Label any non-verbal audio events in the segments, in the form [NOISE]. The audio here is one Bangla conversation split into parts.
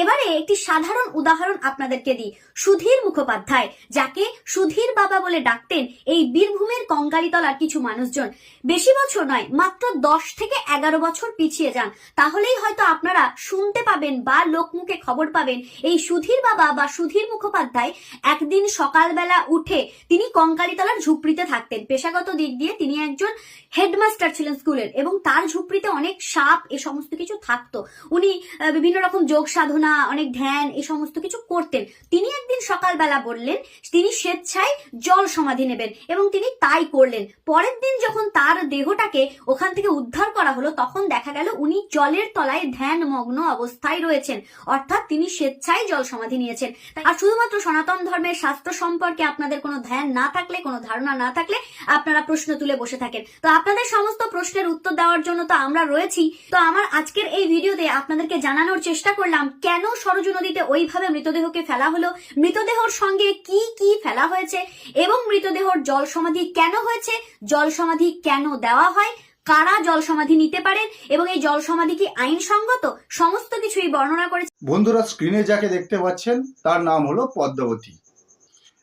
এবারে একটি সাধারণ উদাহরণ আপনাদেরকে দিই। সুধীর মুখোপাধ্যায়, যাকে সুধীর বাবা বলে ডাকতেন এই বীরভূমের কঙ্কালীতলার কিছু মানুষজন। বেশি বছর নয়, মাত্র দশ থেকে এগারো বছর পিছিয়ে যান। তাহলেই হয়তো আপনারা শুনতে পাবেন বা লোকমুখে খবর পাবেন, এই সুধীর বাবা বা সুধীর মুখোপাধ্যায় একদিন সকালবেলা উঠে তিনি কঙ্কালীতলার ঝুপড়িতে থাকতেন। পেশাগত দিক দিয়ে তিনি একজন হেডমাস্টার ছিলেন স্কুলের এবং তার ঝুপড়িতে অনেক সাপ, এ সমস্ত কিছু থাকতো। উনি বিভিন্ন রকম যোগ সাধনা অনেক ধ্যান এ সমস্ত কিছু করতেন। তিনি একদিন সকালবেলা বললেন, তিনি স্বেচ্ছায় জল সমাধি নেবেন এবং তিনি তাই করলেন। পরের দিন যখন তার দেহটাকে ওখান থেকে উদ্ধার করা হলো, তখন দেখা গেল উনি জলের তলায় ধ্যান মগ্ন অবস্থায় রয়েছেন। অর্থাৎ তিনি স্বেচ্ছায় জল সমাধি নিয়েছেন। আর শুধুমাত্র সনাতন ধর্মের শাস্ত্র সম্পর্কে আপনাদের কোনো ধ্যান না থাকলে, কোনো ধারণা না থাকলে আপনারা প্রশ্ন তুলে বসে থাকেন। তো আপনাদের সমস্ত প্রশ্নের উত্তর দেওয়ার জন্য তো আমরা রয়েছি। তো আমার আজকের এই ভিডিওতে আপনাদেরকে জানানোর চেষ্টা করলাম কেন সরজু নদীতে ওইভাবে মৃতদেহকে ফেলা হলো? মৃতদেহর সঙ্গে কি কি ফেলা হয়েছে? এবং মৃতদেহর জল সমাধি কেন হয়েছে? জল সমাধি কেন দেওয়া হয়? কারা জল সমাধি নিতে পারেন? এবং এই জল সমাধি কি আইনসঙ্গত? সমস্ত কিছুই বর্ণনা করেছে। বন্ধুরা স্ক্রিনে যাকে দেখতে পাচ্ছেন, তার নাম হলো পদ্মাবতী।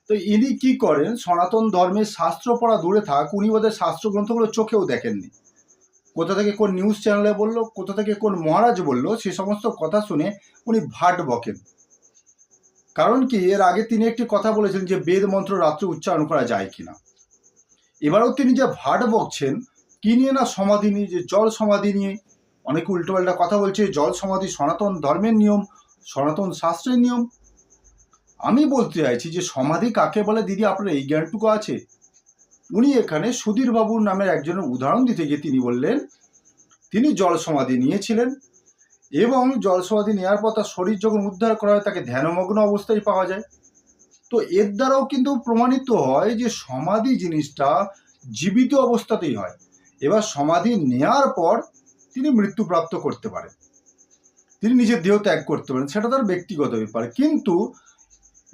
তো ইনি কি করেন? সনাতন ধর্মের শাস্ত্র পড়া দূরে থাক, উনি ওদের শাস্ত্র গ্রন্থগুলো চোখেও দেখেননি। কোথা থেকে কোন নিউজ চ্যানেলে বলল, কোথা থেকে কোন মহারাজ বলল, সে সমস্ত কথা শুনে উনি ভাট বকেন। কারণ কি, এর আগে তিনি একটি কথা বলেছিলেন যে বেদ মন্ত্র রাত্রে উচ্চারণ করা যায় কিনা। এবারও তিনি যে ভাট বকছেন, কি নিয়ে না সমাধি নিয়ে, যে জল সমাধি নিয়ে? অনেকে উল্টোপাল্টা কথা বলছে, জল সমাধি সনাতন ধর্মের নিয়ম, সনাতন শাস্ত্রের নিয়ম। আমি বলতে চাইছি যে সমাধি কাকে বলে? দিদি, আপনার এই জ্ঞানটুকু আছে? উনি এখানে সুধীর বাবুর নামের একজনের উদাহরণ দিতে গিয়ে তিনি বললেন, তিনি জল সমাধি নিয়েছিলেন এবং জল সমাধি নেওয়ার পর তার শরীর যখন উদ্ধার করা হয়, তাকে ধ্যানমগ্ন অবস্থায় পাওয়া যায়। তো এর দ্বারাও কিন্তু প্রমাণিত হয় যে সমাধি জিনিসটা জীবিত অবস্থাতেই হয়। এবার সমাধি নেওয়ার পর তিনি মৃত্যুপ্রাপ্ত করতে পারেন। তিনি নিজের দেহ ত্যাগ করতে পারেন। সেটা তার ব্যক্তিগত ব্যাপার। কিন্তু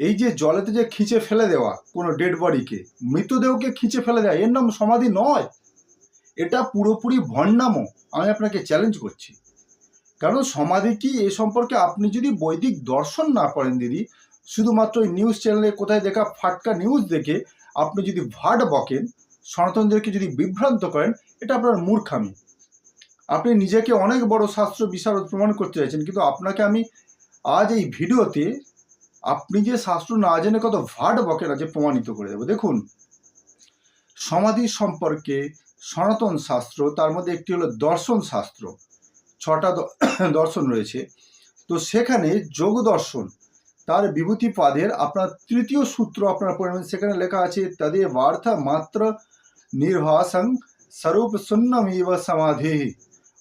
এই যে জলেতে যে খিঁচে ফেলে দেওয়া কোনো ডেড বডিকে মৃতদেহকে খিঁচে ফেলে দেওয়া, এর নাম সমাধি নয়। এটা পুরোপুরি ভণ্ডামো। আমি আপনাকে চ্যালেঞ্জ করছি। কারণ সমাধি কি এ সম্পর্কে আপনি যদি বৈদিক দর্শন না পড়েন দিদি, শুধুমাত্র ওই নিউজ চ্যানেলে কোথায় দেখা ফাটকা নিউজ দেখে আপনি যদি ভাট বকেন, সনাতনদেরকে যদি বিভ্রান্ত করেন, এটা আপনার মূর্খামি। আপনি নিজেকে অনেক বড় শাস্ত্র বিশারদ প্রমাণ করতে চাইছেন, কিন্তু আপনাকে আমি আজ এই ভিডিওতে আপনি যে শাস্ত্র না জেনে কত ভাট বকেন আজ প্রমাণিত করে দেবো। দেখুন, সমাধি সম্পর্কে সনাতন শাস্ত্র, তার মধ্যে একটি হলো দর্শন শাস্ত্র, ছটা [COUGHS] দর্শন রয়েছে। তো সেখানে যোগ দর্শন, তার বিভূতি পাদের আপনার তৃতীয় সূত্র আপনার পড়বেন সেখানে লেখা আছে, তদে বার্থ মাত্র নির্ভাসং স্বরূপ শূন্যমিব সমাধি।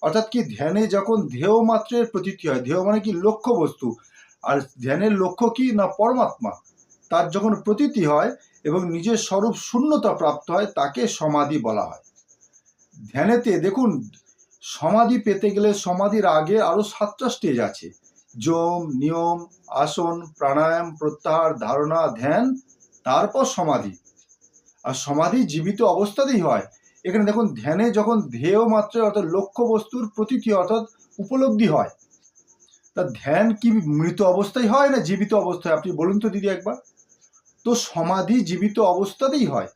অর্থাৎ কি, ধ্যানে যখন ধ্যেয় মাত্রের প্রতীতি হয় ধ্যেয় মানে কি লক্ষ্য বস্তু আর ধ্যানের লক্ষ্য কি না পরমাত্মা? তার যখন প্রতীতি হয় এবং নিজের স্বরূপ শূন্যতা প্রাপ্ত হয়, তাকে সমাধি বলা হয়। ধ্যানেতে দেখুন, সমাধি পেতে গেলে সমাধির আগে আরও সাতটা স্টেজ আছে। যম, নিয়ম, আসন, প্রাণায়াম, প্রত্যাহার, ধারণা, ধ্যান, তারপর সমাধি। আর সমাধি জীবিত অবস্থাতেই হয়। এখানে দেখুন, ধ্যানে যখন ধ্যেয় মাত্রে অর্থাৎ লক্ষ্য বস্তুর প্রতীতি অর্থাৎ উপলব্ধি হয়। তা ধ্যান কি মৃত অবস্থায় হয় না জীবিত অবস্থায়? আপনি বলুন তো দিদি একবার। তো সমাধি জীবিত অবস্থাতেই হয়।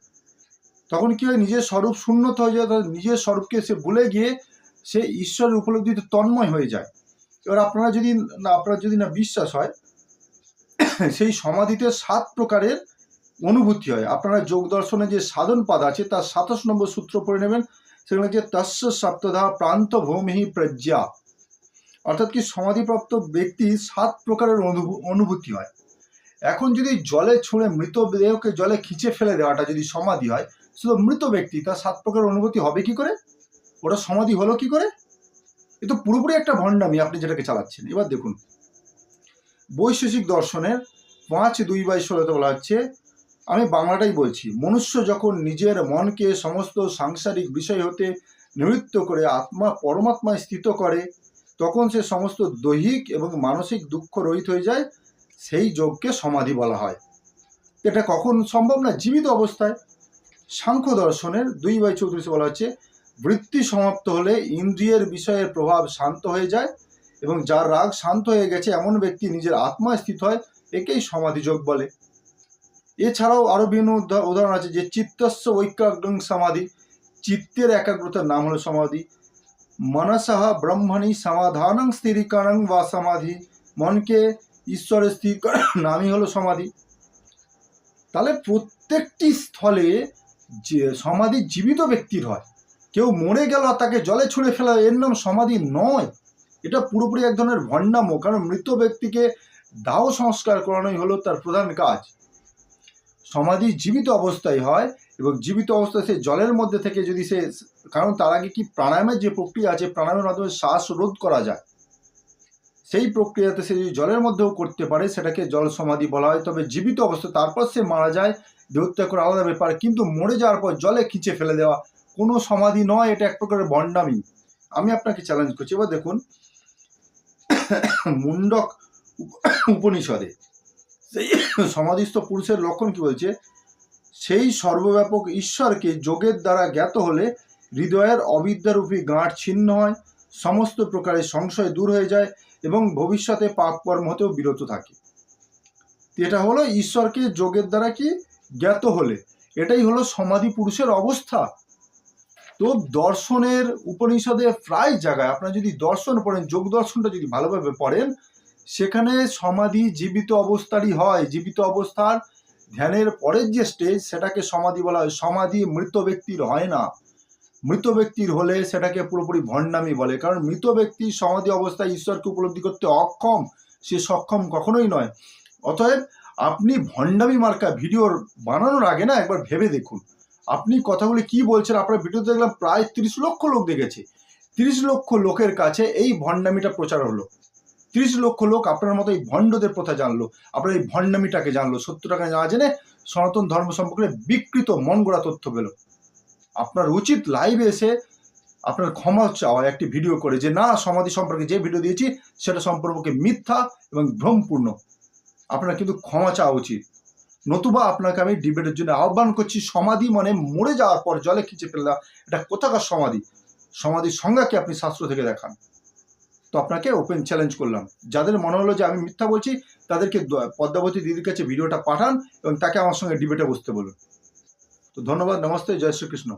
তখন কি হয়? নিজের স্বরূপ শূন্যতা হয়ে যায় নিজের স্বরূপকে সে ভুলে গিয়ে সে ঈশ্বরের উপলব্ধিতে তন্ময় হয়ে যায়। এবার আপনারা যদি না, আপনার যদি না বিশ্বাস হয়, সেই সমাধিতে সাত প্রকারের অনুভূতি হয়। আপনারা যোগ দর্শনে যে সাধন পাদ আছে, তার সাতাশ নম্বর সূত্র পড়ে নেবেন। সেখানে যে তস্য সপ্তধা প্রান্ত ভূমি প্রজ্ঞা। অর্থাৎ কি সমাধিপ্রাপ্ত ব্যক্তি সাত প্রকারের অনুভূ- অনুভূতি হয়। এখন যদি জলে ছুঁড়ে মৃত দেহকে জলে খিঁচে ফেলে দেওয়াটা যদি সমাধি হয়, শুধু মৃত ব্যক্তি তার সাত প্রকারের অনুভূতি হবে কি করে? ওটা সমাধি হলো কি করে? এ তো পুরোপুরি একটা ভণ্ডামি আপনি যেটাকে চালাচ্ছেন। এবার দেখুন। বৈশেষিক দর্শনের পাঁচ দুই বাই ষোলোতে বলা হচ্ছে, আমি বাংলাটাই বলছি, মনুষ্য যখন নিজের মনকে সমস্ত সাংসারিক বিষয় হতে নিবৃত্ত করে আত্মা পরমাত্মায় স্থিত করে তখন সে সমস্ত দৈহিক এবং মানসিক দুঃখ রহিত হয়ে যায়, সেই যোগকে সমাধি বলা হয়। এটা কখন সম্ভব না? জীবিত অবস্থায়। সাংখ্য দর্শনের দুই বাই চৌত্রিশে বলা হচ্ছে, বৃত্তি সমাপ্ত হলে ইন্দ্রিয়ের বিষয়ের প্রভাব শান্ত হয়ে যায় এবং যার রাগ শান্ত হয়ে গেছে, এমন ব্যক্তি নিজের আত্মায় স্থিত হয়, একেই সমাধিযোগ বলে। এছাড়াও আরও বিভিন্ন উদাহরণ আছে যে, চিত্তস্য ঐক্যাগ্রং সমাধি। চিত্তের একাগ্রতার নাম হলো সমাধি। মনসহ ব্রহ্মণি সমাধানং স্থিরিকরণ বা সমাধি মনকে ঈশ্বরে স্থির করার নামই হলো সমাধি তাহলে প্রত্যেকটি স্থলে যে সমাধি জীবিত ব্যক্তির হয়, কেউ মরে গেল তাকে জলে ছুঁড়ে ফেলা, এর নাম সমাধি নয়। এটা পুরোপুরি এক ধরনের ভণ্ডামো, কারণ মৃত ব্যক্তিকে দাহ সংস্কার করানোই হলো তার প্রধান কাজ। সমাধি জীবিত অবস্থায় হয় এবং জীবিত অবস্থায় সে জলের মধ্যে থেকে যদি সে কারণ তার আগে কি প্রাণায়ামের যে প্রক্রিয়া আছে, প্রাণায়ামের মাধ্যমে শ্বাস রোধ করা যায়, সেই প্রক্রিয়াতে সে যদি জলের মধ্যেও করতে পারে, সেটাকে জল সমাধি বলা হয়। তবে জীবিত অবস্থা তারপর সে মারা যায় দেহত্যাগ করা আলাদা ব্যাপার, কিন্তু মরে যাওয়ার পর জলে খিঁচে ফেলে দেওয়া কোনো সমাধি নয়, এটা এক প্রকারের ভণ্ডামি। আমি আপনাকে চ্যালেঞ্জ করছি, এবার দেখুন মুন্ডক উপ- উপনিষদে, সেই সমাধিস্থ পুরুষের লক্ষণ কি বলছে? সেই সর্বব্যাপক ঈশ্বরকে যোগের দ্বারা জ্ঞাত হলে হৃদয়ের অবিদ্যারূপী গাঁট ছিন্ন হয়, সমস্ত প্রকারের সংশয় দূর হয়ে যায় এবং ভবিষ্যতে পাপ কর্ম হতেও বিরত থাকে। এটা হলো ঈশ্বরকে যোগের দ্বারা কি? জ্ঞাত হলে। এটাই হলো সমাধি পুরুষের অবস্থা। তো দর্শনের উপনিষদে প্রায় জায়গায় আপনারা যদি দর্শন পড়েন, যোগ দর্শনটা যদি ভালোভাবে পড়েন, সেখানে সমাধি জীবিত অবস্থারই হয়। জীবিত অবস্থার ধ্যানের পরের যে স্টেজ সেটাকে সমাধি বলা হয়। সমাধি মৃত ব্যক্তির হয় না। মৃত ব্যক্তির হলে সেটাকে পুরোপুরি ভণ্ডামি বলে। কারণ মৃত ব্যক্তি সমাধি অবস্থায় ঈশ্বরকে উপলব্ধি করতে অক্ষম, সে সক্ষম কখনোই নয়। অতএব আপনি ভণ্ডামি মার্কা ভিডিওর বানানোর আগে না একবার ভেবে দেখুন। আপনি কথাগুলি কি বলছেন? আপনার ভিডিও দেখলাম প্রায় তিরিশ লক্ষ লোক দেখেছে। তিরিশ লক্ষ লোকের কাছে এই ভণ্ডামিটা প্রচার হলো। তিরিশ লক্ষ লোক আপনার মতো এই ভণ্ডদের প্রথা জানলো, আপনার এই ভণ্ডামিটাকে জানলো সত্যটাকে না জেনে সনাতন ধর্ম সম্পর্কে বিকৃত মন গড়া তথ্য পেল। আপনার উচিত লাইভে এসে আপনার ক্ষমা চাওয়া, একটি ভিডিও করে যে, না, সমাধি সম্পর্কে যে ভিডিও দিয়েছি, সেটা সম্পর্কে মিথ্যা এবং ভ্রমপূর্ণ। আপনার কিন্তু ক্ষমা চাওয়া উচিত। নতুবা আপনাকে আমি ডিবেটের জন্য আহ্বান করছি, সমাধি মানে মরে যাওয়ার পর জলে খিচে ফেললা, এটা কোথাকার সমাধি? সমাধির সংজ্ঞাকে আপনি শাস্ত্র থেকে দেখান। তো আপনাকে ওপেন চ্যালেঞ্জ করলাম। যাদের মনে হলো যে আমি মিথ্যা বলছি, তাদেরকে পদ্মাবতী দিদির কাছে ভিডিওটা পাঠান এবং তাকে আমার সঙ্গে ডিবেটে বসতে বলুন। তো ধন্যবাদ, নমস্তে, জয় শ্রীকৃষ্ণ।